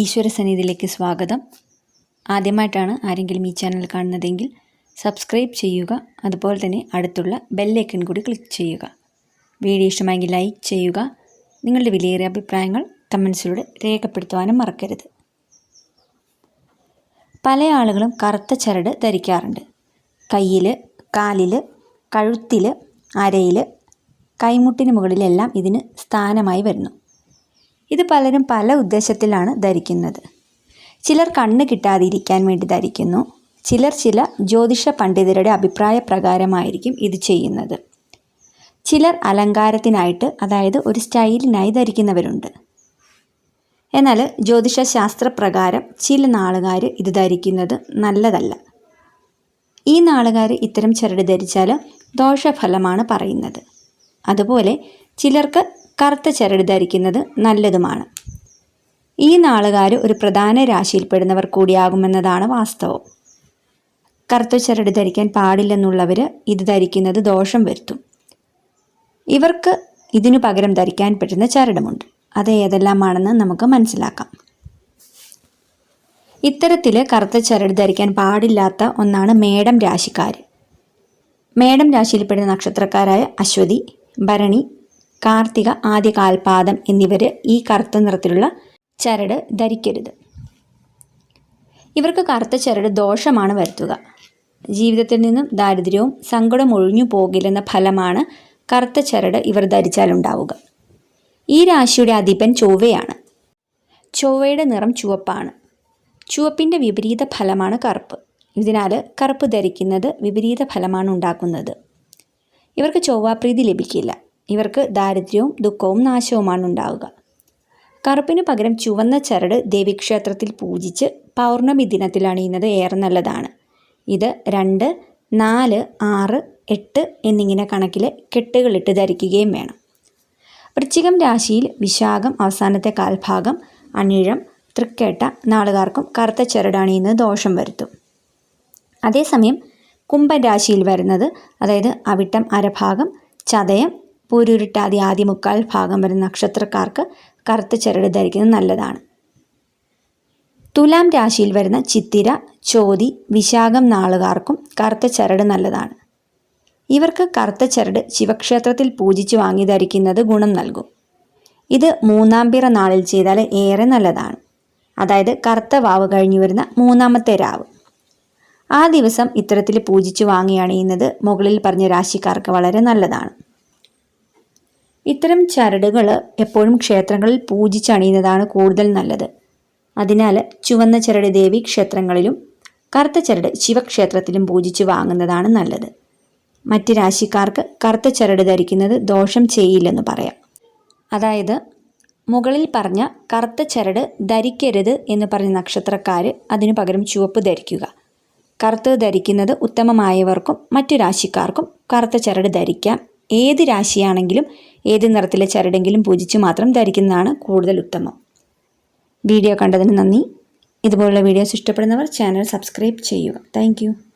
ഈശ്വര സന്നിധിയിലേക്ക് സ്വാഗതം. ആദ്യമായിട്ടാണ് ആരെങ്കിലും ഈ ചാനൽ കാണുന്നതെങ്കിൽ സബ്സ്ക്രൈബ് ചെയ്യുക അതുപോലെ തന്നെ അടുത്തുള്ള ബെല്ലൈക്കൺ കൂടി ക്ലിക്ക് ചെയ്യുക. വീഡിയോ ഇഷ്ടമായെങ്കിൽ ലൈക്ക് ചെയ്യുക നിങ്ങളുടെ വിലയേറിയ അഭിപ്രായങ്ങൾ കമൻസിലൂടെ രേഖപ്പെടുത്തുവാനും മറക്കരുത്. പല ആളുകളും കറുത്ത ചരട് ധരിക്കാറുണ്ട്. കയ്യിൽ കാലിൽ കഴുത്തിൽ അരയിൽ കൈമുട്ടിന് മുകളിലെല്ലാം ഇതിന് സ്ഥാനമായി വരുന്നു. ഇത് പലരും പല ഉദ്ദേശത്തിലാണ് ധരിക്കുന്നത്. ചിലർ കണ്ണ് കിട്ടാതിരിക്കാൻ വേണ്ടി ധരിക്കുന്നു. ചിലർ ചില ജ്യോതിഷ പണ്ഡിതരുടെ അഭിപ്രായ പ്രകാരമായിരിക്കും ഇത് ചെയ്യുന്നത്. ചിലർ അലങ്കാരത്തിനായിട്ട് അതായത് ഒരു സ്റ്റൈലിനായി ധരിക്കുന്നവരുണ്ട്. എന്നാൽ ജ്യോതിഷ ശാസ്ത്രപ്രകാരം ചില നാളുകാർ ഇത് ധരിക്കുന്നത് നല്ലതല്ല. ഈ നാളുകാർ ഇത്തരം ചരട് ധരിച്ചാൽ ദോഷഫലമാണ് പറയുന്നത്. അതുപോലെ ചിലർക്ക് കറുത്ത ചരട് ധരിക്കുന്നത് നല്ലതുമാണ്. ഈ നാളുകാർ ഒരു പ്രധാന രാശിയിൽപ്പെടുന്നവർ കൂടിയാകുമെന്നതാണ് വാസ്തവം. കറുത്ത ചരട് ധരിക്കാൻ പാടില്ലെന്നുള്ളവർ ഇത് ധരിക്കുന്നത് ദോഷം വരുത്തും. ഇവർക്ക് ഇതിനു പകരം ധരിക്കാൻ പറ്റുന്ന ചരടുമുണ്ട്. അത് ഏതെല്ലാമാണെന്ന് നമുക്ക് മനസ്സിലാക്കാം. ഇത്തരത്തിൽ കറുത്ത ചരട് ധരിക്കാൻ പാടില്ലാത്ത ഒന്നാണ് മേടം രാശിക്കാർ മേടം രാശിയിൽപ്പെടുന്ന നക്ഷത്രക്കാരായ അശ്വതി ഭരണി കാർത്തിക ആദ്യ കാൽപാദം എന്നിവർ ഈ കറുത്ത നിറത്തിലുള്ള ചരട് ധരിക്കരുത്. ഇവർക്ക് കറുത്ത ചരട് ദോഷമാണ് വരുത്തുക. ജീവിതത്തിൽ നിന്നും ദാരിദ്ര്യവും സങ്കടം ഒഴിഞ്ഞു പോകില്ലെന്ന ഫലമാണ് കറുത്ത ചരട് ഇവർ ധരിച്ചാലുണ്ടാവുക. ഈ രാശിയുടെ അധിപൻ ചൊവ്വയാണ്. ചൊവ്വയുടെ നിറം ചുവപ്പാണ്. ചുവപ്പിന്റെ വിപരീത ഫലമാണ് കറുപ്പ്. ഇതിനാൽ കറുപ്പ് ധരിക്കുന്നത് വിപരീത ഫലമാണ് ഉണ്ടാക്കുന്നത്. ഇവർക്ക് ചൊവ്വാപ്രീതി ലഭിക്കില്ല. ഇവർക്ക് ദാരിദ്ര്യവും ദുഃഖവും നാശവുമാണ് ഉണ്ടാവുക. കറുപ്പിന് പകരം ചുവന്ന ചരട് ദേവീക്ഷേത്രത്തിൽ പൂജിച്ച് പൗർണമി ദിനത്തിൽ അണിയുന്നത് ഏറെ നല്ലതാണ്. ഇത് രണ്ട് നാല് ആറ് എട്ട് എന്നിങ്ങനെ കണക്കിൽ കെട്ടുകളിട്ട് ധരിക്കുകയും വേണം. വൃശ്ചികം രാശിയിൽ വിശാഖം അവസാനത്തെ കാൽഭാഗം അണിഴം തൃക്കേട്ട നാളുകാർക്കും കറുത്ത ചരട് ദോഷം വരുത്തും. അതേസമയം കുംഭരാശിയിൽ വരുന്നത് അതായത് അവിട്ടം അരഭാഗം ചതയം പൂരുരുട്ടാതി ആദ്യ മുക്കാൽ ഭാഗം വരുന്ന നക്ഷത്രക്കാർക്ക് കറുത്ത ചരട് ധരിക്കുന്നത് നല്ലതാണ്. തുലാം രാശിയിൽ വരുന്ന ചിത്തിര ചോതി വിശാഖം നാളുകാർക്കും കറുത്ത ചരട് നല്ലതാണ്. ഇവർക്ക് കറുത്ത ചരട് ശിവക്ഷേത്രത്തിൽ പൂജിച്ച് വാങ്ങി ധരിക്കുന്നത് ഗുണം നൽകും. ഇത് മൂന്നാം പിറ നാളിൽ ചെയ്താൽ ഏറെ നല്ലതാണ്. അതായത് കറുത്ത വാവ് കഴിഞ്ഞു വരുന്ന മൂന്നാമത്തെ രാവ്. ആ ദിവസം ഇത്തരത്തിൽ പൂജിച്ച് വാങ്ങി അണിയുന്നത് മുകളിൽ പറഞ്ഞ രാശിക്കാർക്ക് വളരെ നല്ലതാണ്. ഇത്തരം ചരടുകൾ എപ്പോഴും ക്ഷേത്രങ്ങളിൽ പൂജിച്ചണിയുന്നതാണ് കൂടുതൽ നല്ലത്. അതിനാൽ ചുവന്ന ചരട് ദേവി ക്ഷേത്രങ്ങളിലും കറുത്ത ചരട് ശിവക്ഷേത്രത്തിലും പൂജിച്ച് വാങ്ങുന്നതാണ് നല്ലത്. മറ്റ് രാശിക്കാർക്ക് കറുത്ത ചരട് ധരിക്കുന്നത് ദോഷം ചെയ്യില്ലെന്ന് പറയാം. അതായത് മുകളിൽ പറഞ്ഞ കറുത്ത ചരട് ധരിക്കരുത് എന്ന് പറഞ്ഞ നക്ഷത്രക്കാർ അതിനു പകരം ചുവപ്പ് ധരിക്കുക. കറുത്ത് ധരിക്കുന്നത് ഉത്തമമായവർക്കും മറ്റു രാശിക്കാർക്കും കറുത്ത ചരട് ധരിക്കാം ഏത് രാശിയാണെങ്കിലും ഏത് നിറത്തിലെ ചരടെങ്കിലും പൂജിച്ച് മാത്രം ധരിക്കുന്നതാണ് കൂടുതൽ ഉത്തമം. വീഡിയോ കണ്ടതിന് നന്ദി. ഇതുപോലുള്ള വീഡിയോസ് ഇഷ്ടപ്പെടുന്നവർ ചാനൽ സബ്സ്ക്രൈബ് ചെയ്യുക. താങ്ക്